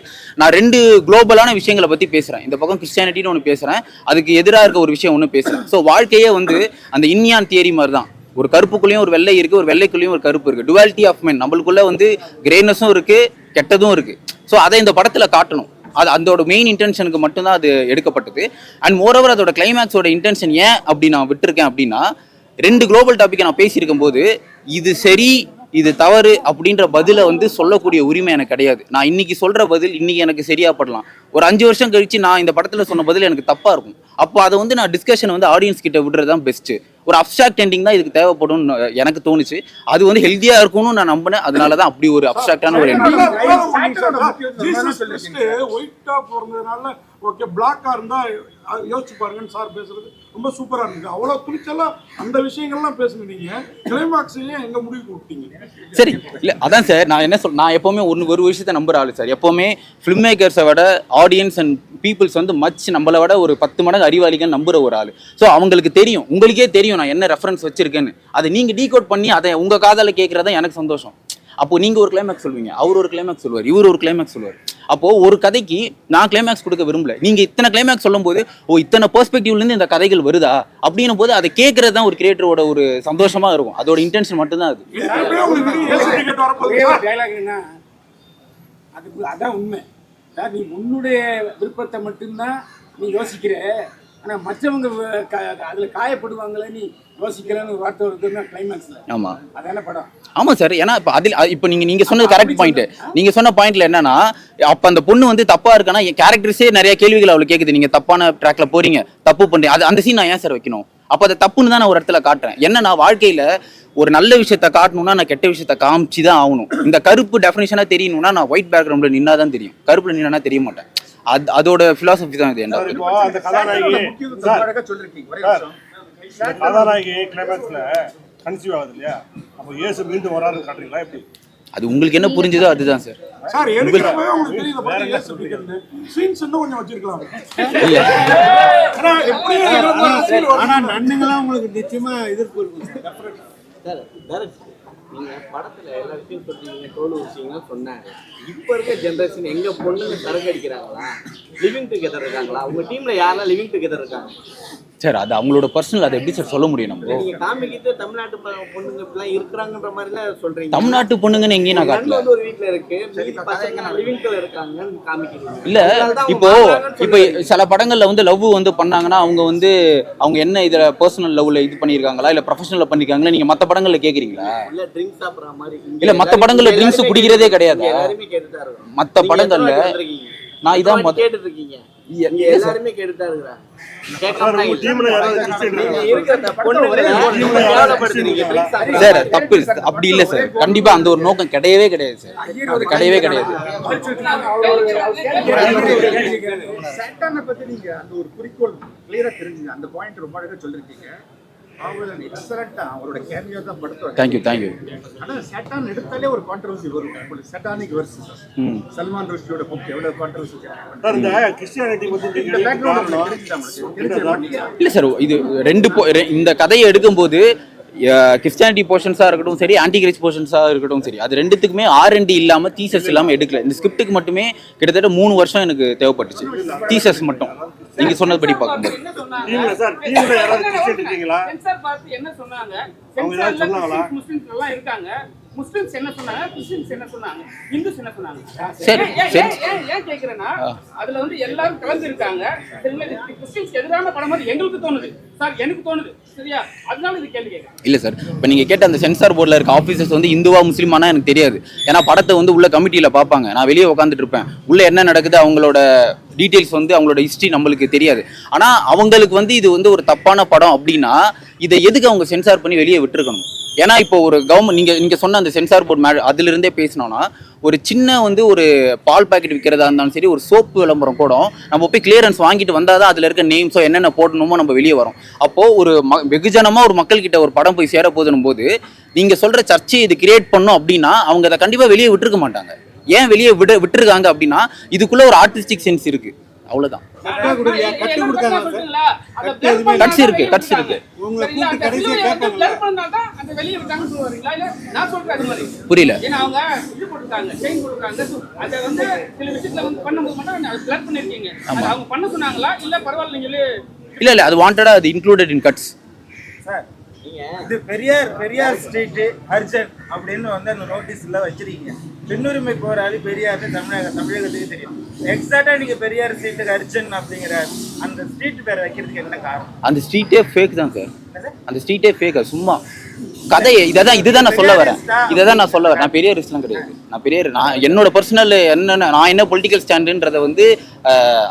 நான் ரெண்டு குளோபலான விஷயங்களை பற்றி பேசுகிறேன் இந்த பக்கம் கிறிஸ்டியானிட்டின்னு ஒன்று பேசுகிறேன் அதுக்கு எதிராக இருக்க ஒரு விஷயம் ஒன்று பேசுகிறேன் ஸோ வாழ்க்கையே வந்து அந்த இன்யான் தியரி மாதிரி தான் ஒரு கருப்புக்குள்ளேயும் ஒரு வெள்ளை இருக்குது ஒரு வெள்ளைக்குள்ளேயும் ஒரு கருப்பு இருக்குது டுவாலிட்டி ஆஃப் மென் நம்மளுக்குள்ளே வந்து கிரேனஸும் இருக்குது கெட்டதும் இருக்குது ஸோ அதை இந்த படத்தில் காட்டணும். அது அதோட மெயின் இன்டென்ஷனுக்கு மட்டும்தான் அது எடுக்கப்பட்டது. அண்ட் மோரோவர் அதோட கிளைமேக்ஸோட இன்டென்ஷன் ஏன் அப்படி நான் விட்டுருக்கேன் அப்படின்னா ரெண்டு குளோபல் டாப்பிக்கை நான் பேசியிருக்கும் போது இது சரி இது தவறு அப்படின்ற பதிலை வந்து சொல்லக்கூடிய உரிமை எனக்கு கிடையாது. நான் இன்னைக்கு சொல்கிற பதில் இன்னைக்கு எனக்கு சரியாக படலாம். ஒரு அஞ்சு வருஷம் கழிச்சு நான் இந்த படத்தில் சொன்ன பதில் எனக்கு தப்பாக இருக்கும். அப்போ அதை வந்து நான் டிஸ்கஷன் வந்து ஆடியன்ஸ் கிட்ட விடுறது தான் பெஸ்ட்டு ஒரு அப்சாக்ட் எண்டிங் தான் இதுக்கு தேவைப்படும் எனக்கு தோணுச்சு. அது வந்து ஹெல்த்தியா இருக்கும்னு நான் நம்பினேன். அதனால தான் அப்படி ஒரு அப்சாக்டான ஒரு எண்டிங் ஓகே பிளாக்கா இருந்தா யோசிச்சு பாருங்கன்னு சார் பேசுறது ரொம்ப சூப்பரா இருந்தது. அவ்வளவு துணிச்சலா அந்த விஷயங்கள்லாம் பேசுங்க நீங்க கிளைமாக்ஸ்லயும் எங்க முடிவுக்கு விட்டீங்க? சரி இல்ல அதான் சார். நான் என்ன சொல் நான் எப்பவுமே ஒன்று ஒரு விஷயத்தை நம்புற ஆளு சார். எப்பவுமே ஃபிலிம் மேக்கர்ஸை விட ஆடியன்ஸ் அண்ட் பீப்புள்ஸ் வந்து மச் நம்மளை விட ஒரு பத்து மடங்கு அறிவாளிகள் நம்புற ஒரு ஆளு. ஸோ அவங்களுக்கு தெரியும். உங்களுக்கே தெரியும். நான் என்ன ரெஃபரன்ஸ் வச்சிருக்கேன்னு. அதை நீங்க டீகோட் பண்ணி அதை உங்க காதால கேட்கறதா எனக்கு சந்தோஷம். அப்போ நீங்க ஒரு கிளைமேக்ஸ் சொல்வீங்க அவர் ஒரு கிளைமேக்ஸ் சொல்லுவார் இவர் ஒரு கிளைமேக்ஸ் சொல்லுவார் அப்போ ஒரு கதைக்கு நான் கிளைமேக்ஸ் கொடுக்க விரும்பல. நீங்க இத்தனை கிளைமேக்ஸ் சொல்லும்போது ஓ இத்தனை பெர்ஸ்பெக்டிவ்ல இருந்து இந்த கதைகள் வருதா? அப்படின்னும் போது அதை கேட்கறது தான் ஒரு கிரியேட்டரோட ஒரு சந்தோஷமா இருக்கும். அதோட இன்டென்ஷன் மட்டும்தான் அது. ஒரே ஒரு dialogue என்ன அது அதான் உண்மை. நீ உன்னுடைய விருப்பத்தை மட்டும்தான் நீ யோசிக்கிற. ஆனா மற்றவங்க அதுல காயப்படுவாங்களே நீ யோசிக்கலன்னு ஒரு வார்த்தை வருதுன்னா கிளைமேக்ஸ்ல ஆமா. அதான படம்? ஆமா சார். ஏன்னா இப்போ அதில் இப்போ நீங்க நீங்க சொன்னது கரெக்ட் பாயிண்ட் நீங்க சொன்ன பாயிண்ட்ல என்னன்னா அப்ப அந்த பொண்ணு வந்து தப்பா இருக்குன்னா என் கேரக்டர்ஸே நிறைய கேள்விகள் அவளுக்கு கேக்குது. நீங்க தப்பான ட்ராக்ல போறீங்க தப்பு பண்றீங்க. அது அந்த சீன் நான் ஏன் சார் வைக்கணும்? அப்போ அதை தப்புன்னு தான் நான் ஒரு இடத்துல காட்டுறேன். என்ன நான் வாழ்க்கையில ஒரு நல்ல விஷயத்த காட்டணும்னா நான் கெட்ட விஷயத்த காமிச்சு தான் ஆகணும். இந்த கருப்பு டெஃபினேஷனா தெரியணும்னா நான் ஒயிட் பேக்ரவுண்ட்ல நின்னா தான் தெரியும். கருப்புல நின்னா தெரிய மாட்டேன். அது அதோட பிலாசபி தான் இது என்ன அது உங்களுக்கு என்ன புரிஞ்சுதோ அதுதான் சார். சார் உங்களுக்கு- எடுக்கிறப்பவே உங்களுக்கு தெரியும் இந்த படத்தை ஏன் சொல்லிக்கிறது. சீன்ஸ் இன்னும் கொஞ்சம் வச்சிருக்கலாம். இல்ல. ஏன்னா எப்படி. ஆனா நன்னுங்களாம் உங்களுக்கு நிச்சயமா எதிர்ப்பு இருக்கும் சார். டேரக்ட் நீங்க படத்துல எல்லாத்தையும் விஷயம் சொல்றீங்க தோல் விஷயங்களும் சொன்னாங்க இப்ப இருக்க ஜென்ரேஷன் எங்க பொண்ணுங்க சரக்கு அடிக்கிறாங்களா? லிவிங் டுகெதர் இருக்காங்களா? உங்க டீம்ல யாரெல்லாம் லிவிங் டுகெதர் இருக்காங்க? சார் அது அவங்களோட பர்சனல் அதை எப்படி சார் சொல்ல முடியும் நம்ம? நீங்க காமிக்கிட்டு தமிழ்நாட்டு ப- பொண்ணுங்க இப்படிலாம் இருக்கிறாங்கிற மாதிரிலாம் சொல்றீங்க. தமிழ்நாட்டு பொண்ணுங்கன்னு எங்கேயும் நான் நன் காட்டல. ஒரு வீட்ல இருக்கு. இல்ல இப்போ இப்போ. சில படங்கள்ல வந்து லவ் வந்து பண்ணாங்கன்னா அவங்க வந்து அவங்க என்ன இதுல பர்சனல் லவ்ல இது பண்ணிருக்காங்களா இல்ல ப்ரொஃபஷனல்ல பண்ணிருக்காங்களா நீங்க மத்த படங்கள்ல கேக்குறீங்களா? இல்ல ட்ரிங்க்ஸ் சாப்பிடுற மாதிரி இங்க இல்ல மத்த படங்கள்ல ட்ரிங்க்ஸ் குடிக்கிறதே கிடையாதா. மத்த படங்கள்ல? நான் இதான் கேட்டுட்டு இருக்கீங்க. எல்லாருமே இருக்கிறாங்க சார், தப்பு இல்ல. அப்படி இல்ல சார். கண்டிப்பா அந்த ஒரு நோக்கம் கிடையவே கிடையாது சார். அது கிடையவே கிடையாது. சேட்டானை பத்தி நீங்க அந்த ஒரு குறிக்கோள் கிளியரா தெரிஞ்சுங்க. அந்த பாயிண்ட் ரொம்ப அழகா சொல்லிருக்கீங்க. அவங்க எக்ஸலண்டா அவரோட கேமியோ தான் படுத்துவாங்க Thank you, thank you. ஆனா சேட்டான் எடுத்தாலே ஒரு கான்ட்ரவர்சி வரும். உங்களுக்கு சேட்டானிக் வெர்சஸ் ம். சல்மான் ருஷ்டியோட புக் எவ்வளவு கான்ட்ரவர்சி சார் இந்த கிறிஸ்டியானிட்டி பத்தி இந்த பேக்ரவுண்ட் இல்ல சார். இது ரெண்டு இந்த கதையை எடுக்கும்போது கிறிஸ்டியானிட்டி போர்ஷன்ஸாக இருக்கட்டும் சரி ஆன்டி கிரைஸ் போர்ஷன்ஸாக இருக்கட்டும் சரி அது ரெண்டுத்துக்குமே ஆர்என்டி இல்லாமல் தீசஸ் இல்லாமல் எடுக்கல. இந்த ஸ்கிரிப்டுக்கு மட்டுமே கிட்டத்தட்ட மூணு வருஷம் எனக்கு தேவைப்பட்டுச்சு. தீசஸ் மட்டும். நீங்க சொன்னதுபடி பார்க்கும்போது என்ன சொன்னாங்க? டீம்ல சார் டீம்ல யாராவது கிறிஸ்டியன் இருக்கீங்களா சென்சார் பார்த்து என்ன சொன்னாங்க? சென்சார்ல சொன்னாங்களா? முஸ்லிம்ஸ் எல்லாம் இருக்காங்க. முஸ்லிம்ஸ் என்ன சொன்னாங்க? கிறிஸ்டியன்ஸ் என்ன சொன்னாங்க? இந்துஸ் என்ன சொன்னாங்க? சரி, ஏன், ஏன், சரி. ஏன், ஏன், ஏன் கேக்குறேன்னா. அதுல வந்து எல்லாரும் கலந்து இருக்காங்க. கிறிஸ்டியன்ஸ் எதிரான படம் மாதிரி எங்களுக்கு தோணுது. சார் எனக்கு தோணுது. சரியா? அதனால இது கேள்வி கேட்கறேன். இல்ல சார். இப்போ நீங்க கேட்ட அந்த சென்சார் போர்டில் இருக்க ஆஃபீஸர்ஸ் வந்து இந்துவா முஸ்லீமானா எனக்கு தெரியாது. ஏன்னா படத்தை வந்து உள்ள கமிட்டியில பார்ப்பாங்க. நான் வெளியே உட்காந்துட்டு இருப்பேன். உள்ள என்ன நடக்குது? அவங்களோட டீட்டெயில்ஸ் வந்து அவங்களோட ஹிஸ்ட்ரி நம்மளுக்கு தெரியாது. ஆனால் அவங்களுக்கு வந்து இது வந்து ஒரு தப்பான படம் அப்படின்னா இதை எதுக்கு அவங்க சென்சார் பண்ணி வெளியே விட்டுருக்கணும்? ஏன்னா இப்போ ஒரு கவர்மெண்ட் நீங்கள் நீங்கள் சொன்ன அந்த சென்சார் போர்ட் மே அதுல பேசினோன்னா ஒரு சின்ன வந்து ஒரு பால் பாக்கெட் விற்கிறதா இருந்தாலும் சரி ஒரு சோப்பு விளம்பரம் கூட நம்ம போய் கிளியரன்ஸ் வாங்கிட்டு வந்தால் தான் அதில் இருக்க நேம்ஸோ என்னென்ன போடணுமோ நம்ம வெளியே வரோம். அப்போது ஒரு ம வெகுஜனமாக ஒரு மக்கள்கிட்ட ஒரு படம் போய் சேர போதுன்னும் போது நீங்கள் சொல்கிற சர்ச்சை இது கிரியேட் பண்ணோம் அப்படின்னா அவங்க அதை கண்டிப்பாக வெளியே விட்டுருக்க மாட்டாங்க. ஏன் வெளியே விட விட்டுருக்காங்க அப்படின்னா இதுக்குள்ளே ஒரு ஆர்டிஸ்டிக் சென்ஸ் இருக்குது அவ்வளோதான் கட்டு கொடுத்தாங்க கட்ஸ் இருக்கு கட்ஸ் இருக்கு. புரியல. இல்ல இல்லை இல்லை அது வாண்டடாக அது இன்க்ளூடட் இன் கட்ஸ் சார் இது பெரியார் பெரியார் ஸ்ட்ரீட் அர்ஜன் அப்படின்னு வந்து அந்த நோட்டீஸ்ல வச்சிருக்கீங்க. பெண்ணுரிமை போராளி பெரியார் தமிழக தமிழகத்துக்கு தெரியும். எக்ஸாக்டா நீங்க பெரியார் ஸ்ட்ரீட்டுக்கு அர்ஜன் அப்படிங்கிற அந்த ஸ்ட்ரீட் பேர் வைக்கிறதுக்கு என்ன காரணம்? அந்த ஸ்ட்ரீட்டே ஃபேக் தான் சார் அந்த ஸ்ட்ரீட்டே ஃபேக் சும்மா. கதையை இதை தான் இதுதான் நான் சொல்ல வரேன். இதை தான் நான் சொல்ல வரேன். நான் பெரிய ரிஸ்க்லாம் கிடையாது. நான் பெரிய நான் என்னோட பர்சனல் என்னென்ன நான் என்ன பொலிட்டிக்கல் ஸ்டாண்டுன்றதை வந்து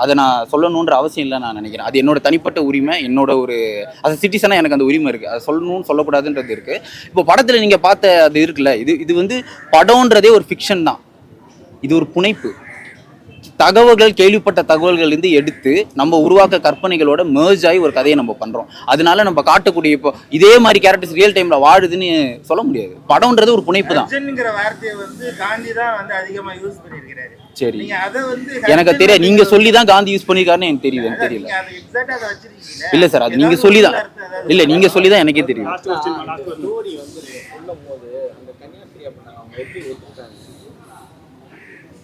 அதை நான் சொல்லணுன்ற அவசியம் இல்லை நான் நினைக்கிறேன். அது என்னோட தனிப்பட்ட உரிமை என்னோட ஒரு அது சிட்டிசனாக எனக்கு அந்த உரிமை இருக்குது அதை சொல்லணும்னு சொல்லக்கூடாதுன்றது இருக்குது இப்போ படத்தில் நீங்கள் பார்த்த அது இருக்குல்ல இது இது வந்து படம்ன்றதே ஒரு ஃபிக்ஷன் தான். இது ஒரு புனைப்பு. தகவல்கள் கேள்விப்பட்ட தகவல்கள் இருந்து எடுத்து நம்ம உருவாக்க கற்பனைகளோட merge ஆகி ஒரு கதையை நம்ம பண்றோம். அதனால நம்ம காட்டக்கூடிய இப்போ இதே மாதிரி கேரக்டர்ஸ் ரியல் டைம்ல வாழுதுன்னு சொல்ல முடியாது. படம்ன்றது ஒரு புனைப்பு தான். அர்ஜுன்ங்கிற வார்த்தையை வந்து காந்தி தான் வந்து அதிகமா யூஸ் பண்ணியிருக்கிறாரு. சரி. நீங்க அதை வந்து எனக்கு தெரியாது நீங்க சொல்லி தான் காந்தி யூஸ் பண்ணிருக்காருன்னு எனக்கு தெரியல வச்சிருக்கீங்க இல்ல சார் அது நீங்க சொல்லி தான். இல்ல நீங்க சொல்லி தான் எனக்கே தெரியும் ஸ்டோரி வந்து சொல்லும் போது அந்த கன்னியாஸ்திரி அப்படின்னா அவங்க எப்படி ஒத்துக்கிட்டாங்க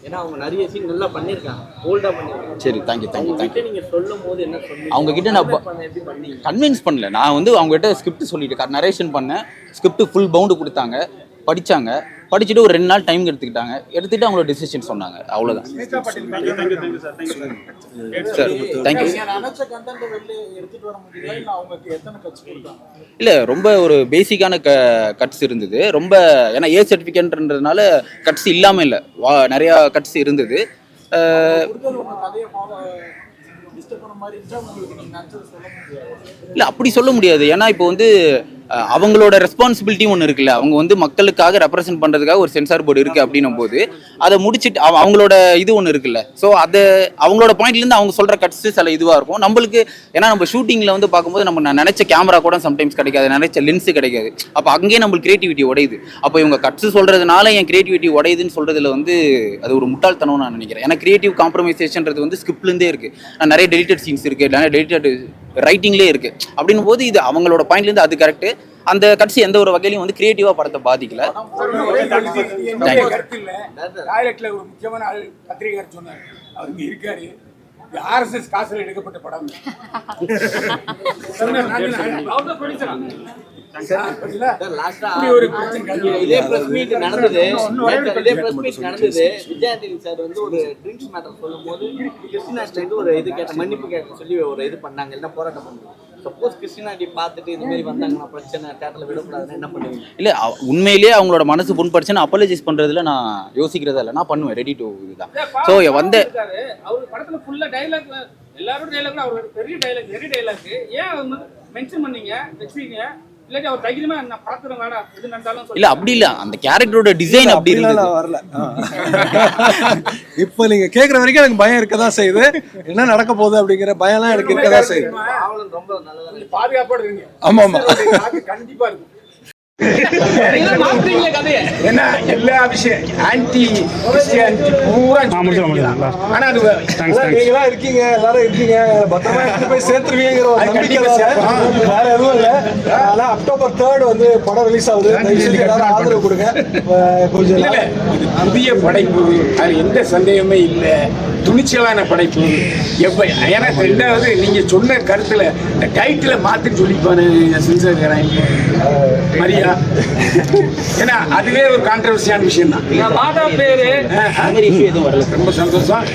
ஏன்னா அவங்க நிறைய சீன் நல்லா பண்ணியிருக்காங்க. ஹோல்டா பண்ணியிருக்காங்க. சரி தேங்க்யூ தேங்க்யூ தேங்க்யூ கிட்ட நீங்க சொல்லும் போது என்ன சொன்னீங்க? அவங்க கிட்ட நான் கன்வின்ஸ் பண்ணல. நான் வந்து அவங்க கிட்ட ஸ்கிரிப்ட் சொல்லிட்டு நரேஷன் பண்ணேன். ஸ்கிரிப்ட் ஃபுல் பவுண்டு கொடுத்தாங்க. படிச்சாங்க. படிச்சுட்டு ஒரு ரெண்டு நாள் டைம் எடுத்துக்கிட்டாங்க. எடுத்துட்டு அவங்களோட டிசிஷன் சொன்னாங்க. அவ்வளவுதான். சார் தேங்க்யூ இல்ல அவங்களுக்கு எத்தனை கட்சி கொடுத்தாங்க? இல்லை ரொம்ப ஒரு பேசிக்கான க கட்ஸ் இருந்தது. ரொம்ப ஏன்னா ஏ சர்டிஃபிகேட்ன்றதுனால கட்ஸ் இல்லாமல் இல்லை. வா நிறையா கட்ஸ் இருந்தது. இல்லை அப்படி சொல்ல முடியாது. ஏன்னா இப்போ வந்து அவங்களோட ரெஸ்பான்சிபிலிட்டி ஒன்று இருக்குல்ல. அவங்க வந்து மக்களுக்காக ரெப்ரசென்ட் பண்ணுறதுக்காக ஒரு சென்சார் போர்டு இருக்குது அப்படின்னும் போது அதை முடிச்சிட்டு அவ- அவங்களோட இது ஒன்று இருக்குல்ல. ஸோ அதை அவங்களோட பாயிண்ட்லேருந்து அவங்க சொல்கிற கட்ஸ் சில இதுவாக இருக்கும். நம்மளுக்கு ஏன்னா நம்ம ஷூட்டிங்கில் வந்து பார்க்கும்போது நம்ம நினச்ச கேமரா கூட சம்டைம்ஸ் கிடைக்காது. நினச்ச லென்ஸு கிடைக்காது. அப்போ அங்கேயே நம்மளுக்கு கிரியேட்டிவிட்டி உடையுது. அப்போ இவங்க கட்ஸ் சொல்கிறதுனால என் கிரியேட்டிவிட்டி உடையுதுன்னு சொல்கிறதுல வந்து அது ஒரு முட்டாள்தனம் நான் நினைக்கிறேன். ஏன்னா கிரியேட்டிவ் காம்ப்ரமைசேஷன்றது வந்து ஸ்கிப்லேருந்தே இருக்குது நான் நிறைய டெலிட்டட் சீன்ஸ் இருக்குது நிறைய டெலிட்டட் ரைட்டிங்லேயே இருக்குது அப்படின்னும் போது இது அவங்களோட பாயிண்ட்லேருந்து அது கரெக்டு அந்த கட்சி எந்த ஒரு வகையிலையும் வந்து கிரியேட்டிவாக படத்தை பாதிக்கல. ஆர்எஸ்எஸ் காசுல எடுக்கப்பட்ட படம். இதே பிரஸ் மீட் நடந்தது. இதே. பிரஸ் மீட் நடந்தது. விஜயாண்டனி சார் வந்து ஒரு ட்ரிங்க்ஸ் மேட்டர் சொல்லும் போது கிருஷ்ணாஷ்ட இது ஒரு இது கேட்ட மன்னிப்பு கேட்க சொல்லி ஒரு இது பண்ணாங்க. என்ன போராட்டம் பண்ணாங்க. சப்போஸ் கிருஷ்ணாடி பார்த்துட்டு இது மாதிரி வந்தாங்கன்னா பிரச்சனை தேட்டரில் விடக்கூடாதுன்னு என்ன பண்ணுவீங்க? இல்லை உண்மையிலேயே அவங்களோட மனசு புண்படுச்சுன்னு அப்பாலஜைஸ் பண்ணுறதுல நான் யோசிக்கிறதா இல்லை. நான் பண்ணுவேன் ரெடி டு இதுதான். ஸோ வந்த அவர் படத்துல ஃபுல்லா டைலாக் எல்லாரும் டைலாக் அவர் பெரிய டைலாக் பெரிய டைலாக் ஏன் மென்ஷன் பண்ணீங்க வச்சுக்கீங்க? இல்லை அப்படி இல்லை. அந்த கேரக்டரோட டிசைன் அப்படி நான் வரல. இப்போ நீங்க கேக்குற வரைக்கும் எனக்கு பயம் இருக்கதான் செய்யுது. என்ன நடக்க போகுது அப்படிங்கிற பயம்லாம் எனக்கு இருக்கதான் செய்யுது. ஆமா, ஆமா. கண்டிப்பா இருக்கும் ஏன்னா எல்லா விஷயம் ஆன்டி கிறிஸ்டியானிட்டி பூரா ஆனா அது நீங்களா இருக்கீங்க எல்லாரும் இருக்கீங்க. பத்திரமா போய் சேர்த்துருவீங்கிற ஒரு நம்பிக்கை. வேற எதுவும் இல்ல. ஆனா அக்டோபர் தேர்ட் வந்து படம் ரிலீஸ் ஆகுது. எல்லாரும் ஆதரவு கொடுங்க. கொஞ்சம் இல்ல, இது புதிய படைப்பு. அது எந்த சந்தேகமே இல்லை. துணிச்சலான படைப்பு. எப்ப ஏன்னா ரெண்டாவது நீங்க சொன்ன கருத்துல இந்த டைட்டில மாத்தி சொல்லிப்பாரு சென்சர்கிறேன் மரியா ஏன்னா அதுவே ஒரு கான்ட்ரவர்சியான விஷயம் தான் ரொம்ப சந்தோஷம்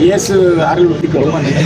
இயேசு அருள் ரொம்ப நன்றி